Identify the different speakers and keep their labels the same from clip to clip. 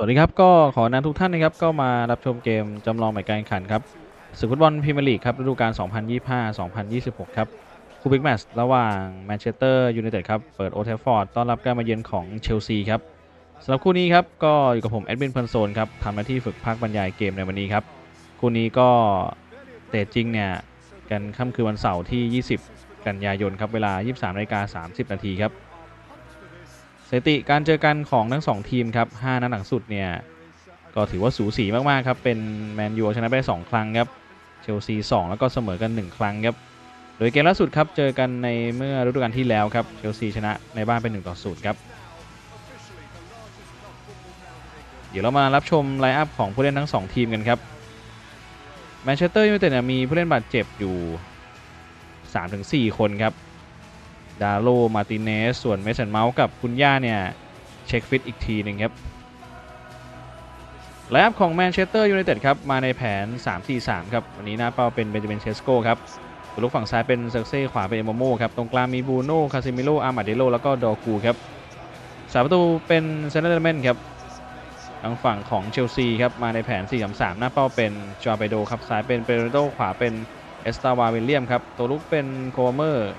Speaker 1: สวัสดีครับ ก็ขอนำทุกท่านนะครับ ก็มารับชมเกมจำลองหมายการแข่งขันครับศึกฟุตบอลพรีเมียร์ลีกครับฤดูกาล 2025-2026 ครับคู่บิ๊กแมตช์ระหว่างแมนเชสเตอร์ยูไนเต็ดครับ เปิดโอเทฟฟอร์ดต้อนรับการมาเยือนของเชลซีครับสำหรับคู่นี้ครับ ก็อยู่กับผมแอดมินเพลนโซนครับทำหน้าที่ฝึกภาคบรรยายเกมในวันนี้ครับ คู่นี้ก็เตะจริงเนี่ย กันค่ำคืนวันเสาร์ที่ 20 กันยายนครับเวลา 23นาฬิกา30 นาทีครับ สถิติการเจอกันของทั้ง 2 ทีมครับ5นัดหลังสุดเนี่ยก็ถือว่าสูสีมากๆครับเป็นแมนยูชนะไป 2 ครั้งครับเชลซี 2 แล้วก็เสมอกัน 1 ครั้งครับโดยเกมล่าสุดครับเจอกันในเมื่อฤดูกาลที่แล้วครับเชลซีชนะในบ้านเป็น1ต่อ0ครับเดี๋ยวเรามารับชมไลน์อัพของผู้เล่นทั้ง 2 ทีมกันครับแมนเชสเตอร์ยูไนเต็ดมีผู้เล่นบาดเจ็บอยู่ 3-4 คนครับ ดาโลมาติเนส ส่วนเมสันเมาส์กับคุณย่าเนี่ย เช็คฟิตอีกทีหนึ่งครับไลน์อัพของแมนเชสเตอร์ยูไนเต็ดครับ มาในแผน 3-4-3 ครับ วันนี้หน้าเป้าเป็นเบนจามินเชสโกครับตัวลูกฝั่งซ้ายเป็นเซอร์เซ่ขวาเป็นเอโมโมครับ ตรงกลางมีบูโน่คาซิมิโลอาร์มาเดโลแล้วก็ดอกูครับสามประตูเป็นเซนเตอร์เมนครับทางฝั่งของเชลซีครับ มาในแผน 4-3-3 หน้าเป้าเป็นจอร์เปโดครับซ้ายเป็นเปโรโดขวาเป็นเอสตาวาวิลเลียมครับตัวลูกเป็นโคเมอร์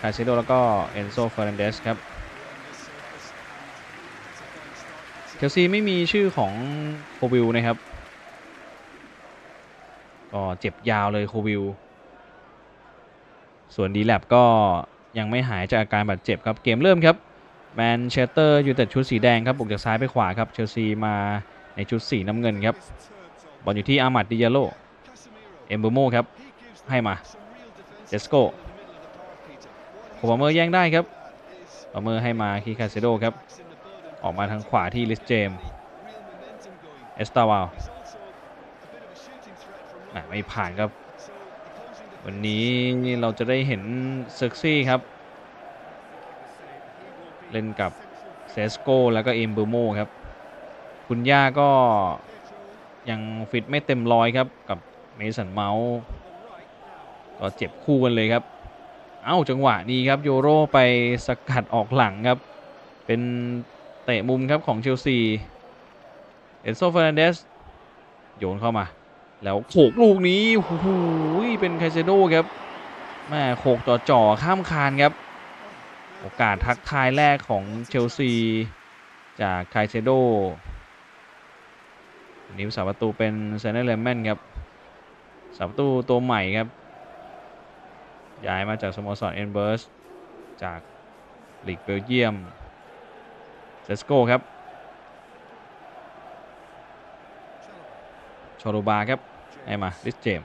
Speaker 1: คาซิโดแล้วก็เอนโซเฟอร์นันเดสครับเชลซีไม่มีชื่อของโควิลนะครับก็เจ็บยาวเลยโควิลส่วนดีแลบก็ยังไม่หายจากอาการบาดเจ็บครับเกมเริ่มครับแมนเชสเตอร์ยูไนเต็ดชุดสีแดงครับบุกจากซ้ายไปขวาครับเชลซีมาในชุดสีน้ำเงินครับบอลอยู่ที่อามัดดิยาโลเอมบูโมครับให้มาเจสโก โคบาเมอร์แย่งได้ครับบาเมอร์ให้มาคีคาเซโดครับ ออกมาทางขวาที่ลิสเจมเอสตาวาลอะไม่ผ่านครับ วันนี้เราจะได้เห็นเซร์กซี่ครับ เล่นกับเซสโกแล้วก็เอมเบอร์โมครับ คุณย่าก็ยังฟิตไม่เต็มร้อยครับกับเมสันเมาส์ก็เจ็บคู่กันเลยครับ อ้าจังหวะนี้ครับโยโรไปสกัดออกหลังครับ เป็นเตะมุมครับของเชลซีเอนโซเฟอร์นันเดสโยนเข้ามา แล้วโขกลูกนี้โอ้โหเป็นไคเซโดครับแม่โขกจ่อๆข้ามคานครับ โอกาสทักทายแรกของเชลซี จากไคเซโดนิวสาประตูเป็นเซนเนอร์เลมแมนครับสาประตูตัวใหม่ครับ ย้ายมาจากสโมสรเอ็นเบิร์สจากลีกเบลเยียมเซสโกครับชอรูบาครับให้มาลิสเจม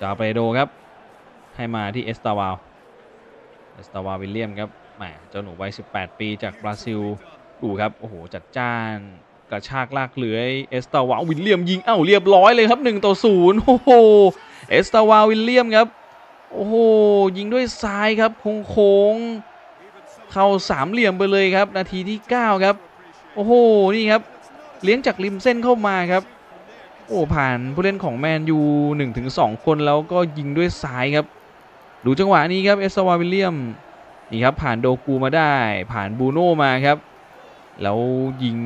Speaker 1: จาเปโดครับ ให้มาที่เอสตาวาลเอสตาวาวิลเลียมครับแหมเจ้าหนูวัย 18 ปีจากบราซิลดูครับ โอ้โห จัดจ้าน กระชากลากเลื้อยเอสตาวาวิลเลียมยิงเอ้าเรียบร้อยเลยครับ1ต่อ0โอ้โหเอสตาวาวิลเลียมครับโอ้โหยิงด้วยซ้ายครับโค้งๆเข้าสามเหลี่ยมไปเลยครับ นาทีที่ 9 ครับ โอ้โหนี่ครับ เลี้ยงจากริมเส้นเข้ามาครับ โอ้ผ่านผู้เล่นของแมนยู1-2 คนแล้วก็ยิงด้วยซ้ายครับ ดูจังหวะนี้ครับเอสตาวาวิลเลียมนี่ครับผ่านโดกูมาได้ ผ่านบูโน่มาครับ แล้วยิง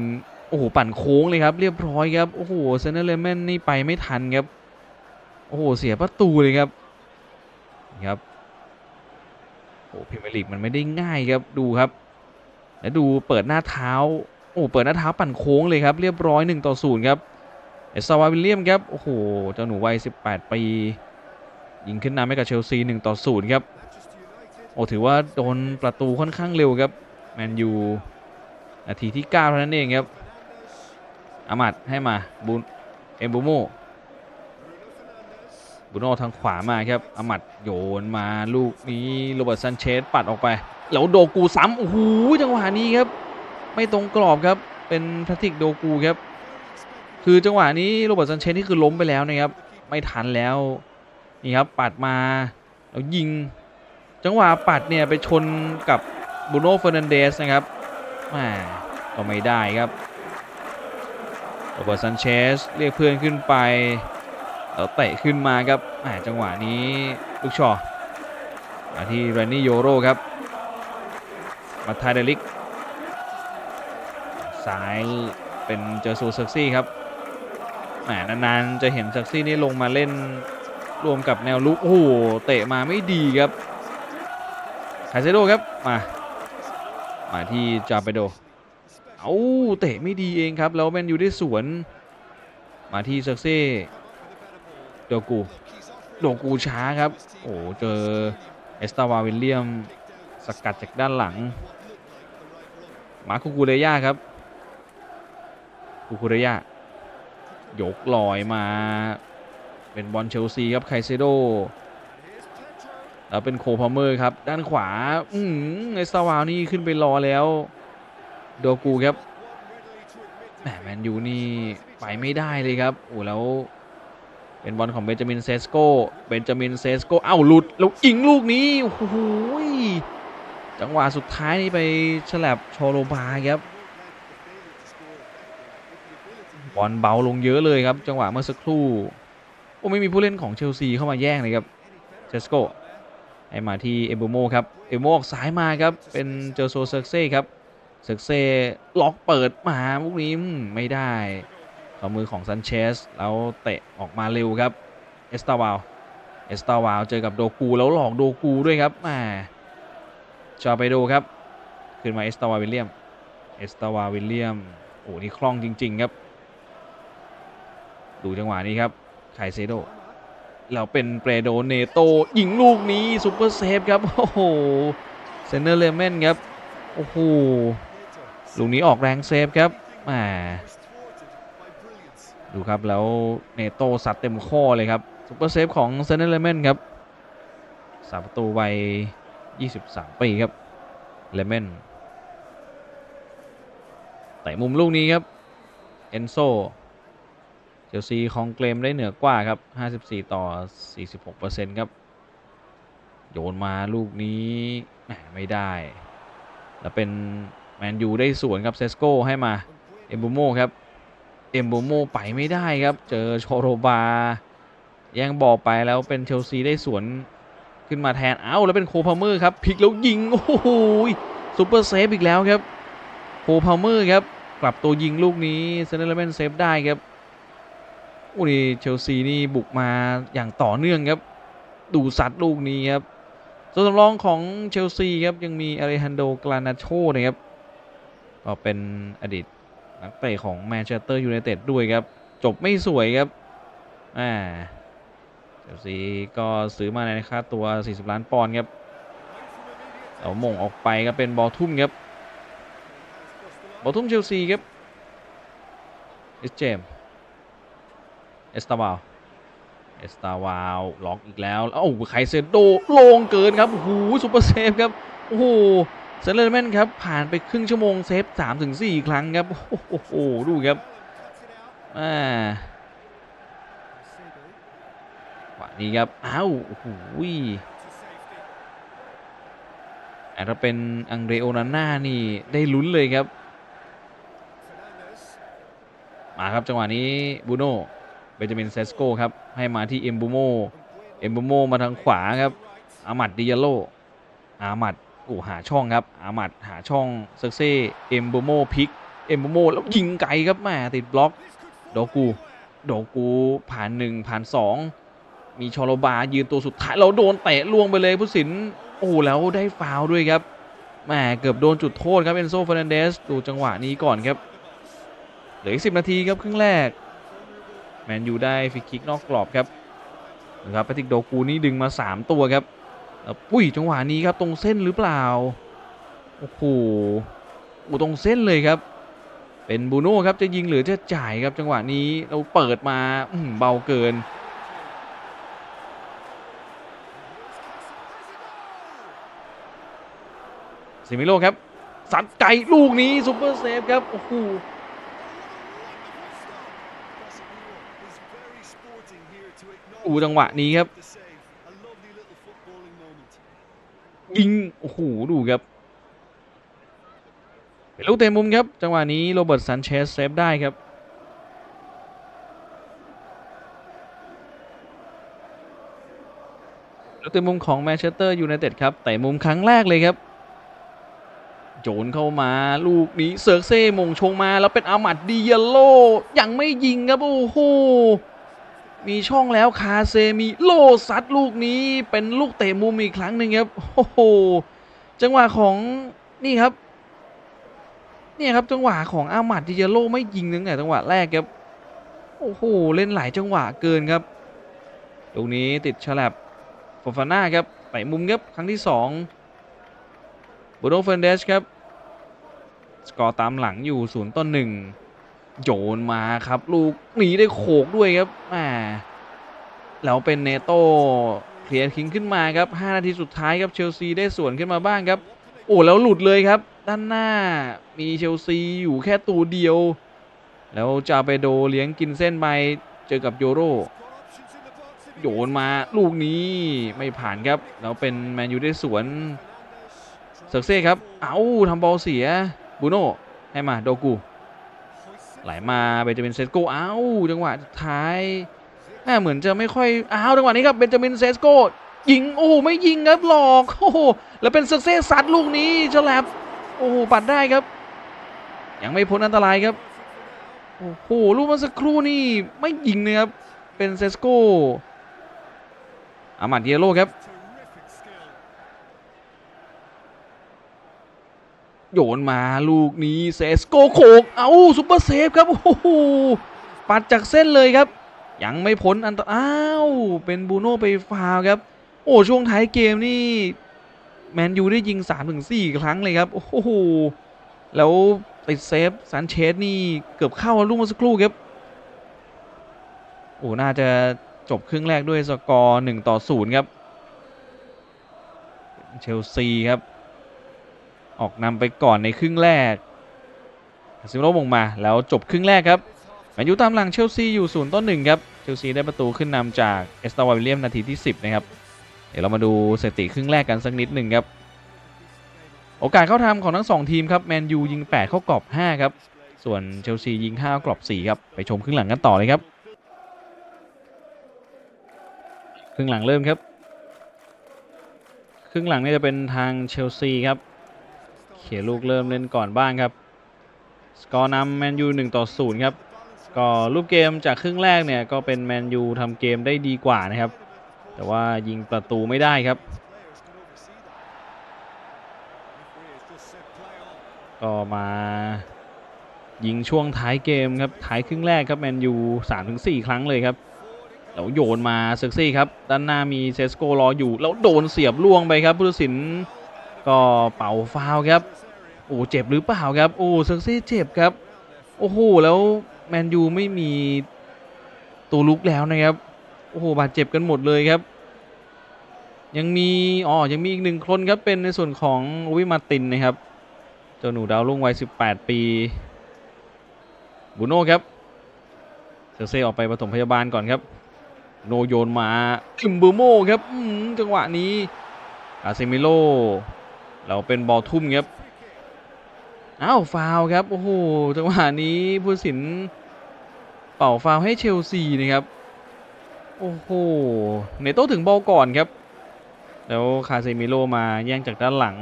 Speaker 1: โอ้โหปั่นโค้งเลยครับ เรียบร้อยครับ โอ้โหเซนเนอร์เลมนนี่ไปไม่ทันครับ โอ้โหเสียประตูเลยครับครับโอ้พรีเมียร์ลีกมันไม่ได้ง่ายครับดูครับ แล้วดูเปิดหน้าเท้า โอ้เปิดหน้าเท้าปั่นโค้งเลยครับ เรียบร้อย1ต่อ0ครับเอสซาวาวิลเลียมครับโอ้โหเจ้าหนูวัย18 ปี ยิงขึ้นนำให้กับเชลซี1ต่อ0ครับโอ้ถือว่าโดนประตูค่อนข้างเร็วครับแมนยูนาทีที่ 9 เท่านั้นเองครับ อามัดให้มาบุนเอมบูโมบูโนทางขวามาครับอามัดโยนมาลูกนี้โรเบิร์ตซันเชสปัดออกไป แล้วโดกูซ้ำโอ้โหจังหวะนี้ครับ ไม่ตรงกรอบครับ เป็นแพทริกโดกูครับ คือจังหวะนี้โรเบิร์ตซันเชสนี่คือล้มไปแล้วนะครับ ไม่ทันแล้ว นี่ครับปัดมาแล้วยิง จังหวะปัดเนี่ยไปชนกับบูโนเฟอร์นันเดสนะครับแหมก็ไม่ได้ครับ โรเบิร์ตซันเชสเรียกเพื่อนขึ้นไปแล้วเตะขึ้นมาครับแหมจังหวะนี้ลูกชอมาที่เรนนี่โยโรครับ มาทายเดลิกซ้ายเป็นเจอซูเซอร์ซี่ครับแหมนานๆจะเห็นเซอร์ซี่นี่ลงมาเล่นรวมกับแนวลุกโอ้โหเตะมาไม่ดีครับไคเซโดครับมา มาที่จาเปโด เอาเตะไม่ดีเองครับ แล้วแมนยูได้สวน มาที่เซอร์เซ่โดกูโดกูช้าครับ โอ้เจอเอสตาวาวิลเลียม สกัดจากด้านหลัง มาคุกูเรย่าครับคุกูเรย่ายกลอยมา เป็นบอลเชลซีครับไคเซโดแล้วเป็นโคพาเมอร์ครับ ด้านขวา อืมเอสตาวานี่ขึ้นไปรอแล้ว โดกูครับแหมแมนยูนี่ไปไม่ได้เลยครับโอ้แล้ว เป็นบอลของเบนจามินเซสโกเบนจามินเซสโกเอ้าหลุดแล้วอิงลูกนี้โอ้โหยจังหวะสุดท้ายนี่ไปฉลับโชโลบาครับบอลเบาลงเยอะเลยครับ จังหวะเมื่อสักครู่โอ้ไม่มีผู้เล่นของเชลซีเข้ามาแย่งเลยครับเซสโกให้มาที่เอมบูโมครับเอมบูโมออกซ้ายมาครับเป็นเจอโซเซอร์เซ่ครับ เซอร์เซ่ล็อกเปิดมาลูกนี้ไม่ได้ต่อมือของซันเชสแล้วเตะออกมาเร็วครับเอสตาวาลเอสตาวาลเจอกับโดกูแล้วหลอกโดกูด้วยครับมาจอไปดูครับ ขึ้นมาเอสตาวาวิลเลียมเอสตาวาวิลเลียมโอ้นี่คล่องจริง ๆ ครับ ดูจังหวะนี้ครับไคเซโดแล้วเป็นเปรโดเนโตยิงลูกนี้ซูเปอร์เซฟครับ โอ้โหเซนเนอร์เลเมนครับ โอ้โห ลูกนี้ออกแรงเซฟครับแหมดูครับแล้วเนโตซัดเต็มข้อเลยครับซูเปอร์เซฟของเซนเนเลเมนครับสาประตูวัย 23 ปีครับเลเมนแต่มุมลูกนี้ครับเอนโซเชลซีของเกรมได้เหนือกว่าครับ 54 ต่อ 46%ครับ โยนมาลูกนี้แหมไม่ได้ แล้วเป็น แมนยูได้สวนครับเซสโกให้มาเอมบูโมครับเอมบูโมไปไม่ได้ครับ เจอโชโรบาแย่งบอลไปแล้วเป็นเชลซีได้สวนขึ้นมาแทนเอ้าแล้วเป็นโคพาเมอร์ครับพลิกแล้วยิงโอ้โหซูเปอร์เซฟอีกแล้วครับโคพาเมอร์ครับกลับตัวยิงลูกนี้เซนเนอร์เมนเซฟได้ครับโอ้นี่เชลซีนี่บุกมาอย่างต่อเนื่องครับ ดูสัตว์ลูกนี้ครับส่วสำรองของเชลซีครับยังมีอาริฮันโดกลานาโชนะครับ ก็เป็นอดีตนักเตะของแมนเชสเตอร์ยูไนเต็ดด้วยครับ จบไม่สวยครับอ่าเชลซีก็ซื้อมาในค่าตัว 40 ล้านปอนด์ครับเอาม่งออกไปก็เป็นบอลทุ่มครับบอลทุ่มเชลซีครับเอสเจมเอสตาวาลเอสตาวาลล็อกอีกแล้วแล้วโอ้โหไคเซโดโลงเกินครับโอ้โหซูเปอร์เซฟครับ โอ้โห เซเลอร์แมนครับ ผ่านไปครึ่งชั่วโมงเซฟ3ถึง4ครั้งครับ โอ้โห ดูครับอ่าวันนี้ครับ อ้าวโอ้โหแต่ถ้าเป็นอังเดรโอนาน่านี่ได้ลุ้นเลยครับ มาครับจังหวะนี้บูโน่เบนจามินเซสโกครับ ให้มาที่เอมบูโมเอมบูโมมาทางขวาครับอามัดดิยาโลอามัด โอ้หาช่องครับอามัดหาช่องเซกเซ่เอมโบโมพลิกเอมโบโมแล้วยิงไกลครับแม่ติดบล็อกโดกูโดกูผ่านหนึ่งผ่านสองมีชอโลบายืนตัวสุดท้ายเราโดนเตะล่วงไปเลยผู้สินโอ้แล้วได้ฟาวล์ด้วยครับแหม่เกือบโดนจุดโทษครับเอนโซเฟรนันเดสดูจังหวะนี้ก่อนครับเหลืออีกสินาทีครับครึ่งแรก แมนยูได้ฟรีคิกนอกกรอบครับนะครับแพทริกโดกูนี่ดึงมา 3 ตัวครับ ปุ้ยจังหวะนี้ครับตรงเส้นหรือเปล่า โอ้โหอูตรงเส้นเลยครับ เป็นบูโน่ครับจะยิงหรือจะจ่ายครับจังหวะนี้เราเปิดมาอื้อหือเบาเกิน ซิมิโลครับ สัดไก่ลูกนี้ซูเปอร์เซฟครับ โอ้โหอูจังหวะนี้ครับ ยิง โอ้โห ดูครับเป็นลูกเตะมุมครับ จังหวะนี้โรเบิร์ตซันเชสเซฟได้ครับลูกเตะมุมของแมนเชสเตอร์ยูไนเต็ดครับเตะมุมครั้งแรกเลยครับ โจนเข้ามาลูกนี้เซิร์กเซ่มงชงมาแล้วเป็นอามัดดิเยโลยังไม่ยิงครับ โอ้โห มีช่องแล้วคาเซมีโลซัดลูกนี้เป็นลูกเตะมุมอีกครั้งหนึ่งครับโอ้โหจังหวะของนี่ครับ เนี่ยครับจังหวะของอามัดดิเยโลไม่ยิงตั้งแต่จังหวะแรกครับโอ้โหเล่นหลายจังหวะเกินครับตรงนี้ติดฉลับฟอฟาน่าครับไปมุมครับครั้งที่สองบูโนเฟนเดสครับ สกอร์ตามหลังอยู่ศูนย์ต่อหนึ่ง โยนมาครับ ลูกหนีได้โขกด้วยครับแหมแล้วเป็นเนโต้เคลียร์คิงขึ้นมาครับ 5 นาทีสุดท้ายครับเชลซีได้สวนขึ้นมาบ้างครับ โอ้แล้วหลุดเลยครับ ด้านหน้ามีเชลซีอยู่แค่ตัวเดียว แล้วจาเปโดเลี้ยงกินเส้นไปเจอกับโยโรโยนมาลูกนี้ไม่ผ่านครับ แล้วเป็นแมนยูได้สวนเซอร์เซ่ครับ เอ้าทำบอลเสียบูโน่ให้มาโดกู ไหลมาเบนจามินเซสโกอ้าวจังหวะท้ายแม่เหมือนจะไม่ค่อยอ้าวจังหวะนี้ครับเบนจามินเซสโกยิงโอ้ไม่ยิงครับหลอกโอ้โหแล้วเป็นเซเซ่ซัดลูกนี้เฉลับโอ้โหปัดได้ครับ ยังไม่พ้นอันตรายครับโอ้โหลูกเมื่อสักครู่นี่ไม่ยิงนะครับเป็นเซสโกอามาดเดียโลครับ โยนมาลูกนี้เซสโกโขกเอาซุปเปอร์เซฟครับโอ้โหปัดจากเส้นเลยครับ ยังไม่พ้นอันตรอ้าวเป็นบูโน่ไปฟาวครับ โอ้ช่วงท้ายเกมนี่แมนยูได้ยิง3-4ครั้งเลยครับโอ้โหแล้วติดเซฟซันเชสนี่เกือบเข้าลูกเมื่อสักครู่ครับโอ้น่าจะจบครึ่งแรกด้วยสกอร์1ต่อ0ครับเชลซีครับ ออกนำไปก่อนในครึ่งแรกคาซิโร่มงมาแล้วจบครึ่งแรกครับแมนยูตามหลังเชลซีอยู่0ต่อ1ครับ เชลซีได้ประตูขึ้นนำจากเอสตาวาวิลเลียมนาทีที่ 10 นะครับ เดี๋ยวเรามาดูสถิติครึ่งแรกกันสักนิดหนึ่งครับ โอกาสเข้าทำของทั้ง 2 ทีมครับ แมนยูยิง 8 เข้ากรอบ 5 ครับ ส่วนเชลซียิง5เข้ากรอบ 4 ครับ ไปชมครึ่งหลังกันต่อเลยครับ ครึ่งหลังเริ่มครับ ครึ่งหลังนี่จะเป็นทางเชลซีครับ เขียลูกเริ่มเล่นก่อนบ้างครับ สกอร์นำแมนยู1ต่อ0ครับ ก็รูปเกมจากครึ่งแรกเนี่ยก็เป็นแมนยูทำเกมได้ดีกว่านะครับ แต่ว่ายิงประตูไม่ได้ครับ ก็มายิงช่วงท้ายเกมครับ ท้ายครึ่งแรกครับแมนยู3-4 ครั้งเลยครับแล้วโยนมาเซ็กซี่ครับ ด้านหน้ามีเซสโกรออยู่ แล้วโดนเสียบล่วงไปครับผู้ตัดสิน ก็เป่าฟาวครับโอ้เจ็บหรือเปล่าครับโอ้เซ็กซี่เจ็บครับโอ้โหแล้วแมนยูไม่มีตัวลุกแล้วนะครับโอ้โหบาดเจ็บกันหมดเลยครับ ยังมีอ๋อยังมีอีกหนึ่งคนครับเป็นในส่วนของวิมารตินนะครับเจ้าหนูดาวรุ่งวัย 18 ปีบูโน่ครับเซอร์เซ่ออกไปปฐมพยาบาลก่อนครับโนโยนมาอิมเบอร์โมครับจังหวะนี้อาเซมิโล เราเป็นบอลทุ่มครับอ้าวฟาวครับโอ้โหจังหวะนี้ผู้สินเป่าฟาวให้เชลซีนะครับโอ้โหเนโต้ถึงบอลก่อนครับ แล้วคาเซมิโลมาแย่งจากด้านหลัง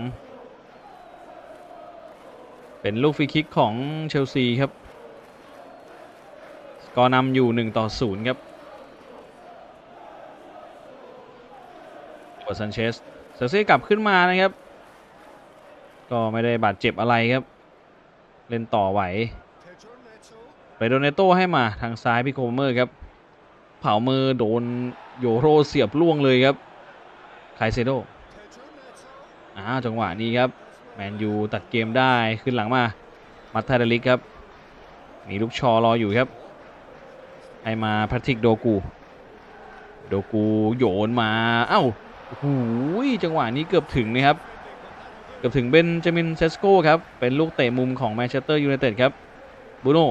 Speaker 1: เป็นลูกฟรีคิกของเชลซีครับกอนำอยู่ 1 ต่อ 0 ครับวอซันเชสเซอร์เซ่กลับขึ้นมานะครับ ก็ไม่ได้บาดเจ็บอะไรครับ เล่นต่อไหวไปโดนเนโต้ให้มาทางซ้ายพี่โคเมอร์ครับ เผามือโดนโยโรเสียบล่วงเลยครับไคเซโดอ้าวจังหวะนี้ครับ แมนยูตัดเกมได้ขึ้นหลังมามัตทาเดลิกครับ มีลูกชอรออยู่ครับให้มาแพทริกโดกู โดกูโยนมา เอ้าโอ้โหจังหวะนี้เกือบถึงนะครับ เกือบถึงเบนจามินเซสโกครับ เป็นลูกเตะมุมของแมนเชสเตอร์ยูไนเต็ดครับบูโน่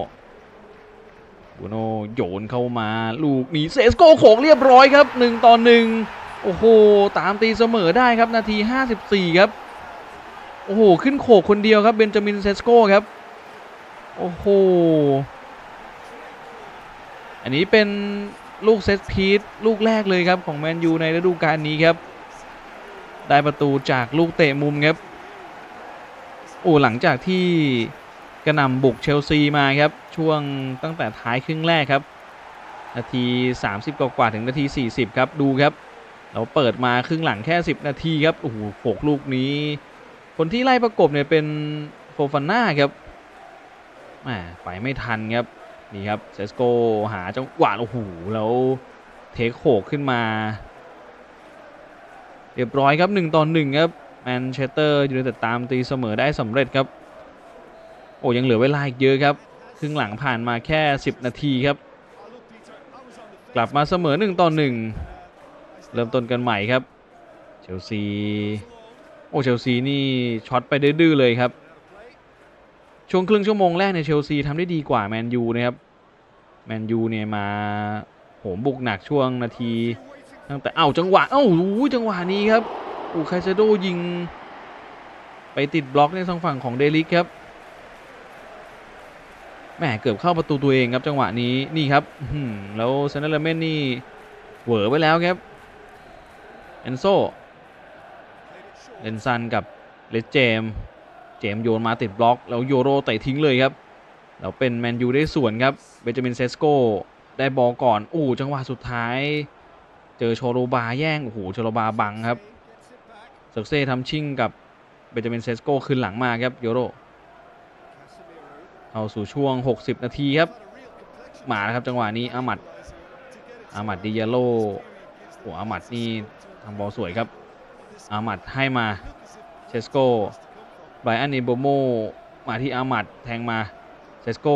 Speaker 1: บูโน่โยนเข้ามาลูกนี้เซสโกโขกเรียบร้อยครับ1ต่อ1โอ้โห ตามตีเสมอได้ครับนาที 54 ครับ โอ้โห ขึ้นโขกคนเดียวครับเบนจามินเซสโกครับ โอ้โห อันนี้เป็นลูกเซตพีทลูกแรกเลยครับ ของแมนยูในฤดูกาลนี้ครับ ได้ประตูจากลูกเตะมุมครับ โอ้หลังจากที่กระนำบุกเชลซีมาครับ ช่วงตั้งแต่ท้ายครึ่งแรกครับ นาที 30 กว่าถึงนาที 40 ครับ ดูครับ เราเปิดมาครึ่งหลังแค่ 10 นาทีครับ โอ้โหโขกลูกนี้ คนที่ไล่ประกบเนี่ยเป็นโฟฟาน่าครับแหมไปไม่ทันครับ นี่ครับเซสโกหาจังหวะโอ้โหแล้วเทคโขกขึ้นมา เรียบร้อยครับ1ต่อ1ครับ แมนเชสเตอร์ยูไนเต็ดตามตีเสมอได้สำเร็จครับ โอ้ยังเหลือเวลาอีกเยอะครับ ครึ่งหลังผ่านมาแค่ 10 นาทีครับ กลับมาเสมอ1ต่อ1เริ่มต้นกันใหม่ครับ เชลซี โอ้เชลซีนี่ช็อตไปดื้อเลยครับ ช่วงครึ่งชั่วโมงแรกในยเชลซีทำได้ดีกว่าแมนยูนะครับ แมนยูเนี่ยมาโหมบุกหนักช่วงนาทีตั้งแต่เอ้าจังหวะเอ้าโอ้ยจังหวะนี้ครับ อ้ไคเซโดยิง ไปติดบล็อกในทางฝั่งของเดลิกครับแหมเกือบเข้าประตูตัวเองครับจังหวะนี้นี่ครับแล้วเซนเนอร์เมนนี่เหวอไปแล้วครับเอนโซเลนซันกับเลสเจม เจมโยนมาติดบล็อก แล้วโยโรเตะทิ้งเลยครับ แล้วเป็นแมนยูได้ส่วนครับ เบนจามินเซสโกได้บอลก่อนโอ้จังหวะสุดท้าย เจอโชโรบาแย่ง โอ้โห โชโรบาบังครับ เซกเซ่ทำชิ่งกับเบนจามินเซสโกขึ้นหลังมาครับโยโรเข้าสู่ช่วง 60 นาทีครับมาแล้วครับจังหวะนี้อามัดอามัดดิยาโลโอ้อามัดนี่ทำบอลสวยครับอามัดให้มาเชสโกไบรอันอิโบโมมาที่อามัดแทงมาเชสโก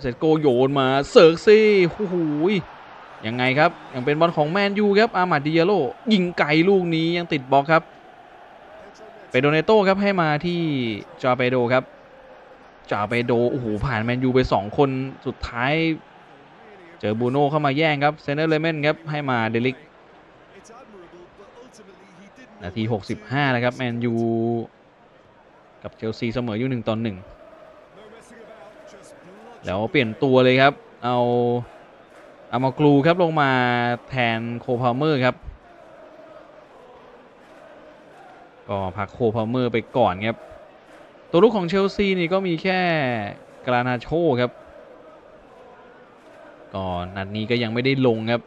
Speaker 1: เชสโกโยนมาเซิร์กซี่โอ้โหยยังไงครับยังเป็นบอลของแมนยูครับอามัดดิยาโลยิงไกลลูกนี้ยังติดบล็อกครับ เปโดเนโต้ครับให้มาที่จอเปโดครับจาไปโดโอ้โหผ่านแมนยูไป 2 คนสุดท้าย เจอบูโน่เข้ามาแย่งครับเซนเนอร์เลเมนครับให้มาเดลิกนาที 65แล้วครับแมนยูกับเชลซีเสมออยู่1ต่อ1แล้วเปลี่ยนตัวเลยครับ เอาเอามากลูครับลงมาแทนโคพาเมอร์ครับ ก็พักโคพาเมอร์ไปก่อนครับ ตัวลูกของเชลซีนี่ก็มีแค่กรานาโชครับก่อนนัดนี้ก็ยังไม่ได้ลงครับ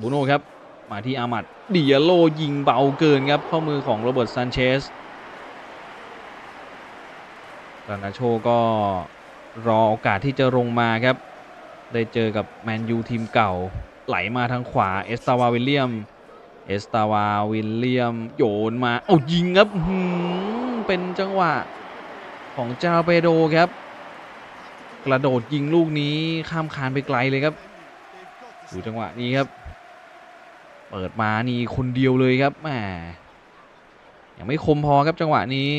Speaker 1: บูโน่ครับ มาที่อามัดดิยาโลยิงเบาเกินครับ เข้ามือของโรเบิร์ตซานเชสกรานาโชก็รอโอกาสที่จะลงมาครับ ได้เจอกับแมนยูทีมเก่าไหลมาทางขวาเอสตาวาวิลเลียม เอสตาวาวิลเลียมโยนมาเอายิงครับเป็นจังหวะของจาเปโดครับ กระโดดยิงลูกนี้ข้ามคานไปไกลเลยครับดูจังหวะนี้ครับ เปิดมานี่คนเดียวเลยครับแหมยังไม่คมพอครับจังหวะนี้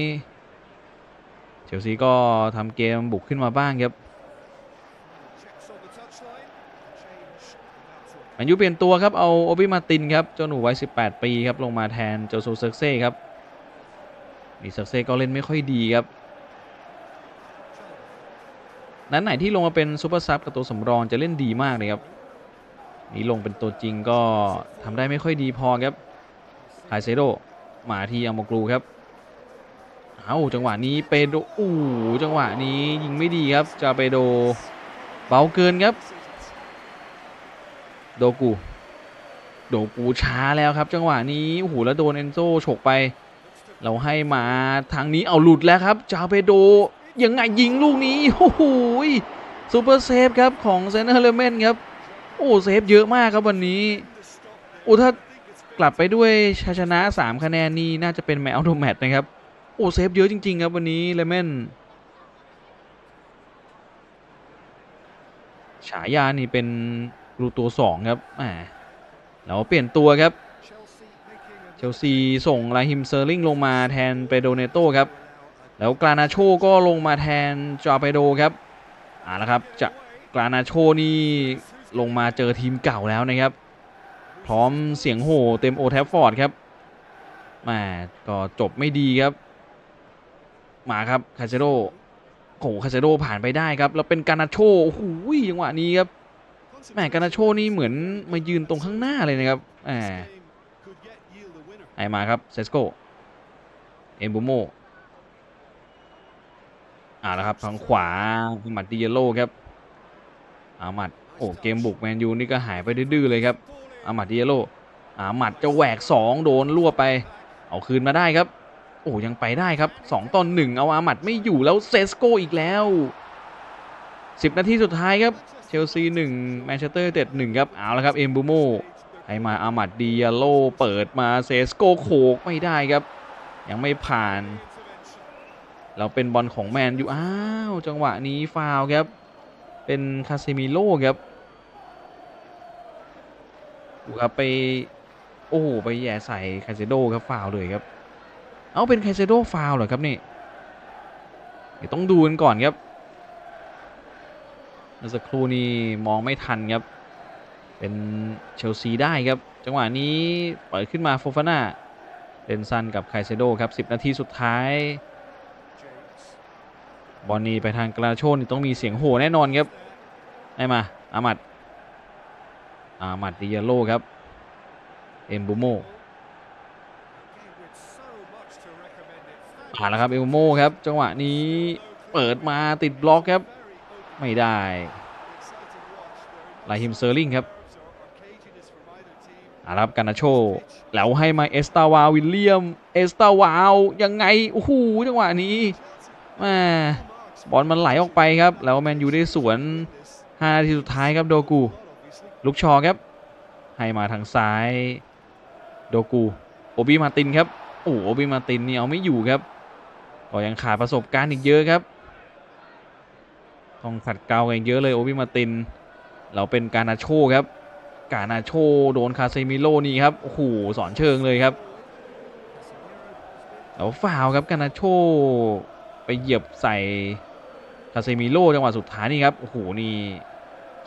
Speaker 1: เชลซีก็ทำเกมบุกขึ้นมาบ้างครับ แม นยูเปลี่ยนตัวครับเอาโอบิมาตินครับเจ้าหนูวัย18 ปีครับลงมาแทนเจ้าโซเซกเซ่ครับนี่เซกเซ่ก็เล่นไม่ค่อยดีครับนั้นไหนที่ลงมาเป็นซูเปอร์ซับกับตัวสำรองจะเล่นดีมากเลยครับนี่ลงเป็นตัวจริงก็ทำได้ไม่ค่อยดีพอครับไคเซโดมาที่อัมโมกรูครับเอาจังหวะนี้เปโดอู้จังหวะนี้ยิงไม่ดีครับจาเปโดเบาเกินครับ โดกู โดกูช้าแล้วครับ จังหวะนี้โอ้โหแล้วโดนเอนโซฉกไป เราให้มาทางนี้เอาหลุดแล้วครับ จาเปโดยังไงยิงลูกนี้โอ้โหซูเปอร์เซฟครับของเซนเนอร์เลเมนครับ โอ้เซฟเยอะมากครับวันนี้ โอ้ถ้ากลับไปด้วยชัยชนะ 3 คะแนนนี่น่าจะเป็นแมวโดแมตนะครับ โอ้เซฟเยอะจริง ๆ ครับวันนี้เลเมนฉายานี่เป็น รูตัว2ครับแหมแล้วเปลี่ยนตัวครับ เชลซีส่งลาฮิมเซอร์ลิงลงมาแทนเปโดเนโต้ครับ แล้วกรานาโชก็ลงมาแทนจอเปโดครับอ่าแล้วครับจะกรานาโชนี่ลงมาเจอทีมเก่าแล้วนะครับ พร้อมเสียงโห่เต็มโอแทฟฟอร์ดครับแหมก็จบไม่ดีครับ มาครับคาเซโดโอ้โหคาเซโดผ่านไปได้ครับ แล้วเป็นกานาโชโอ้โหจังหวะนี้ครับ แหมกานาโชนี่เหมือนมายืนตรงข้างหน้าเลยนะครับแหมไอมาครับเซสโกเอ็มบูโมอ่าแล้วครับทางขวาอามัดดิเยโลครับอามัดโอ้เกมบุกแมนยูนี่ก็หายไปดื้อเลยครับอามัดดิเยโลอามัดจะแหวก 2 โดนรั่วไป เอาคืนมาได้ครับ โอ้ยังไปได้ครับ 2ต่อ1เอาอามัดไม่อยู่แล้วเซสโกอีกแล้ว 10 นาทีสุดท้ายครับ ชลซี1แมนเชสเตอร์ยูไนเต็ด1ครับ เอาละครับ เอ็มบูโมให้มาอามัดดิยาโลเปิดมาเซสโกโขกไม่ได้ครับ ยังไม่ผ่าน เราเป็นบอลของแมนอยู่ อ้าว จังหวะนี้ฟาวครับ เป็นคาเซมิโลครับดูครับไป โอ้โหไปแย่ใส่คาเซโดครับฟาวเลยครับ เอาเป็นคาเซโดฟาวเหรอครับนี่เดี๋ยวต้องดูกันก่อนครับ มื่อสักครู่นี้มองไม่ทันครับ เป็นเชลซีได้ครับ จังหวะนี้เปิดขึ้นมาโฟฟาน่าเดนซันกับไคเซโดครับ 10 นาทีสุดท้าย บอลนี้ไปทางกราโชนนี่ต้องมีเสียงโห่แน่นอนครับให้มา อามัด อามัดดิยาโลครับ เอ็มบูโมผ่านแล้วครับ เอ็มบูโมครับ จังหวะนี้เปิดมาติดบล็อกครับ ไม่ได้ลาฮิมเซอร์ลิงครับอารับการนาโชแล้วให้มาเอสตาวาวิลเลียม เอสตาวาวยังไง โอ้โหจังหวะนี้แม่บอลมันไหลออกไปครับ แล้วแมนยูได้สวน5นาทีสุดท้ายครับโดกูลุกชอครับ ให้มาทางซ้าย โดกู โอบีมาตินครับ โอ้โอบีมาตินนี่เอาไม่อยู่ครับ ก็ยังขาดประสบการณ์อีกเยอะครับ ต้องขัดเกลากันเยอะเลยโอบิมาติน เราเป็นการนาโชครับ การนาโชโดนคาเซมิโลนี่ครับโอ้โหสอนเชิงเลยครับแล้วฟาวครับการนาโชไปเหยียบใส่คาเซมิโลจังหวะสุดท้ายนี่ครับโอ้โหนี่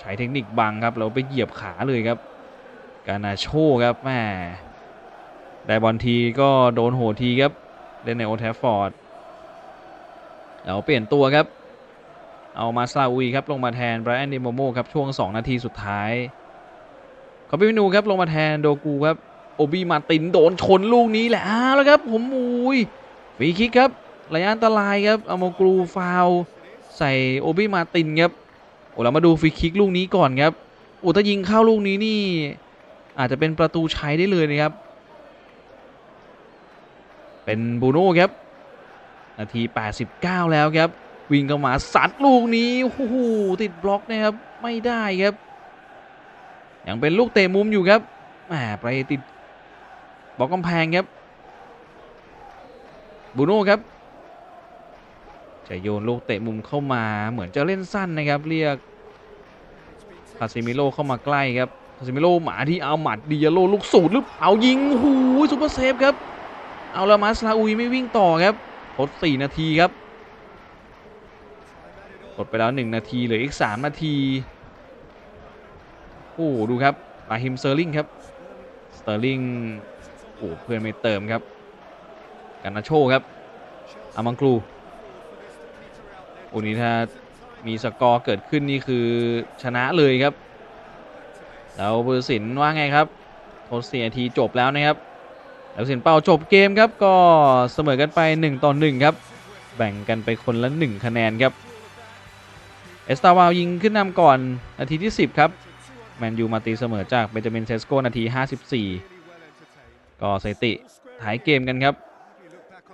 Speaker 1: ใช้เทคนิคบังครับแล้วไปเหยียบขาเลยครับ การนาโชครับแม่ได้บอลทีก็โดนโหทีครับ เล่นในโอลด์แทฟฟอร์ดแล้วเปลี่ยนตัวครับ เอามาซาอุยครับลงมาแทนไบรอันเดโมโมครับช่วง 2 นาทีสุดท้ายคอปปี้นูครับลงมาแทนโดกูครับโอบีมาตินโดนชนลูกนี้แหละอ้าวแล้วครับผมอุ้ยฟีคิกครับระยะอันตรายครับอาโมกรูฟาวใส่โอบีมาตินครับโอ้เรามาดูฟรีคิกลูกนี้ก่อนครับโอ้ถ้ายิงเข้าลูกนี้นี่ อาจจะเป็นประตูใชัยได้เลยนะครับ เป็นบูโน่ครับนาที 89 แล้วครับ วิ่งเข้ามาสัดลูกนี้โอ้โหติดบล็อกนะครับไม่ได้ครับ ยังเป็นลูกเตะมุมอยู่ครับแหมไปติดบล็อกกำแพงครับบูโน่ครับ จะโยนลูกเตะมุมเข้ามาเหมือนจะเล่นสั้นนะครับ เรียกคาซิมิโลเข้ามาใกล้ครับคาซิมิโลหมาที่เอาหมัดดิยาโลลูกสูตรหรือเอายิงโอ้โหซุปเปอร์เซฟครับ เอาละมาสลาอุยไม่วิ่งต่อครับทด4นาทีครับ กดไปแล้ว 1 นาทีเหลืออีก 3 นาที โอ้ดูครับอาฮิมเซอร์ลิงครับสเตอร์ลิงโอ้เพื่อนไม่เติมครับกันนาโชครับอามังกรูโอ้นี้ถ้ามีสกอร์เกิดขึ้นนี่คือชนะเลยครับ แล้วบุรสินว่าไงครับทด4นาทีจบแล้วนะครับแล้วสินเป่าจบเกมครับก็เสมอกันไป 1 ต่อ 1 ครับ แบ่งกันไปคนละ 1 คะแนนครับ เอสตาวาลยิงขึ้นนำก่อนนาทีที่ 10 ครับ แมนยูมาตีเสมอจากเบนจามินเซสโกนาที 54 ก็สถิติท้ายเกมกันครับ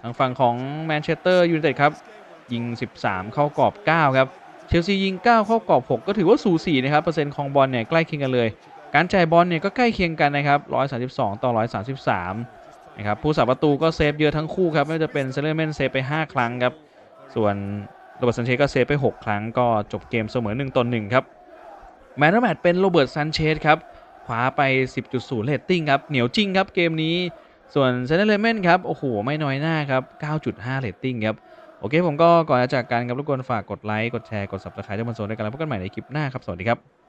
Speaker 1: ทางฝั่งของแมนเชสเตอร์ยูไนเต็ดครับ ยิง 13 เข้ากรอบ 9 ครับ เชลซียิง 9 เข้ากรอบ 6 ก็ถือว่าสูสีนะครับเปอร์เซ็นต์ของบอลเนี่ยใกล้เคียงกันเลย การจ่ายบอลเนี่ยก็ใกล้เคียงกันนะครับ 132 ต่อ 133 นะครับผู้สาประตูก็เซฟเยอะทั้งคู่ครับไม่ว่าจะเป็นเซเลเมนเซฟไป 5 ครั้งครับ ส่วน โรเบิร์ตซันเชสก็เซฟไป 6 ครั้งก็จบเกมเสมอ1ต่อ1ครับแมนแมตเป็นโรเบิร์ตซันเชสครับขวาไป 10.0เรตติ้งครับ เหนียวจริงครับเกมนี้ส่วนเซนเตอร์เลเมนครับ โอ้โห ไม่น้อยหน้าครับ 9.5เรตติ้งครับ โอเค ผมก็ก่อนจะจากกันครับทุกคนฝากกดไลค์ กดแชร์ กด subscribe ที่มันโซนด้วยกันแล้วพบกันใหม่ในคลิปหน้าครับ สวัสดีครับ